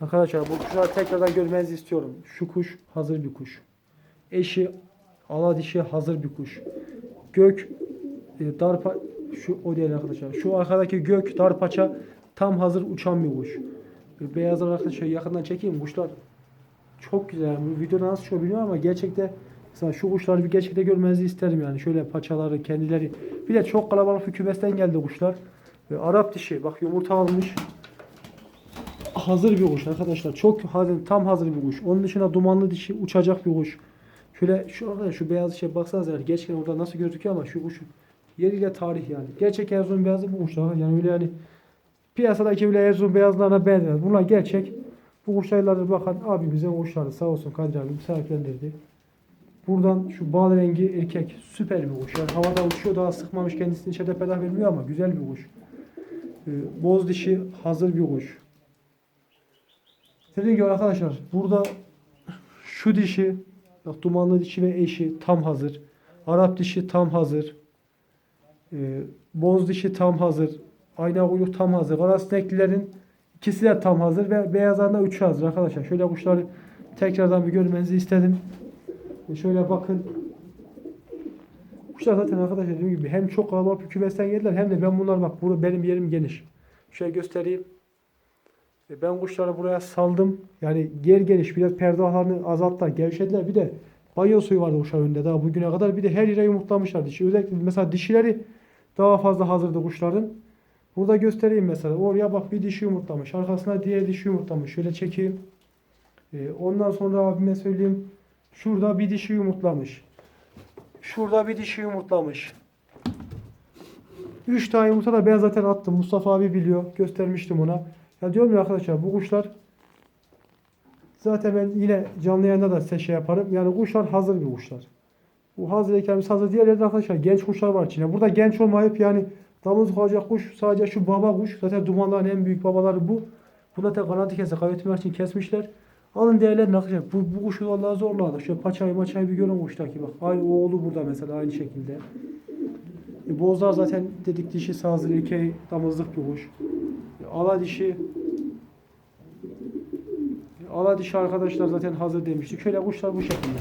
Arkadaşlar bu kuşları tekrardan görmenizi istiyorum. Şu kuş hazır bir kuş. Eşi ala dişi hazır bir kuş. Gök e, darpa şu o değil arkadaşlar. Şu arkadaki gök darpaça tam hazır uçan bir kuş. E, Beyazlar arkadaşlar yakından çekeyim kuşlar çok güzel. Bu videoda nasıl çıkıyor bilmiyorum ama gerçekte mesela şu kuşları bir gerçekte görmenizi isterim yani. Şöyle paçaları, kendileri. Bir de çok kalabalık bir kümesten geldi kuşlar. Ve Arap dişi bak yumurta almış. Hazır bir kuş arkadaşlar. Çok hazır, tam hazır bir kuş. Onun dışında dumanlı dişi uçacak bir kuş. Şöyle şu arkadaşlar şu beyaz şey baksanıza yani gerçekten orada nasıl gözüküyor ama şu kuş yeriyle tarih yani. Gerçek Erzurum beyazı bu kuşlar. Yani öyle yani piyasadaki bile Erzurum beyazlarına benzer. Bunlar gerçek. Bu kuşlardır bakan abimizin kuşları sağ olsun Kadir abi misafirlendirdi. Buradan şu bal rengi erkek süper bir kuş. Yani havada uçuyor daha sıkmamış kendisini içeride pedah vermiyor ama güzel bir kuş. Ee, boz dişi hazır bir kuş. Dediğim gibi arkadaşlar burada şu dişi bak dumanlı dişi ve eşi tam hazır. Arap dişi tam hazır. Ee, boz dişi tam hazır. Ayna kuyruk tam hazır. Karasneklilerin ikisi de tam hazır ve beyazların da üçü hazır arkadaşlar. Şöyle kuşları tekrardan bir görmenizi istedim. E şöyle bakın. Kuşlar zaten arkadaşlar dediğim gibi hem çok kalabalık bir kümesten geldiler hem de ben bunlar bak burada benim yerim geniş. Şöyle göstereyim. Ben kuşları buraya saldım. Yani yer geniş biraz perdelarını azalttılar, gevşediler. Bir de banyo suyu vardı kuşlar önünde daha bugüne kadar. Bir de her yere yumurtlamışlar dişi. Özellikle mesela dişileri daha fazla hazırdı kuşların. Burada göstereyim mesela. Oraya bak bir dişi yumurtlamış. Arkasına diğer dişi yumurtlamış. Şöyle çekeyim. E, ondan sonra abime söyleyeyim. Şurada bir dişi yumurtlamış. Şurada bir dişi yumurtlamış. 3 tane yumurta da ben zaten attım. Mustafa abi biliyor. Göstermiştim ona. Ya diyorum ya arkadaşlar bu kuşlar zaten ben yine canlı yayında da size şey yaparım. Yani kuşlar hazır bir kuşlar. Bu hazır ekemiz hazır. Diğerleri arkadaşlar genç kuşlar var içinde. Burada genç olmayıp yani damızlık olacak kuş sadece şu baba kuş. Zaten dumanların en büyük babaları bu. Buna da kanadı kese kaybetmek için kesmişler. Alın değerlerini arkadaşlar. Bu, bu kuşu vallahi zorladı. Şöyle paçayı maçayı bir görün kuştaki bak. Aynı oğlu burada mesela aynı şekilde. E, bozlar zaten dedik dişi sazır erkeği damızlık bir kuş. E, ala dişi e, ala dişi arkadaşlar zaten hazır demiştik. Şöyle kuşlar bu şekilde.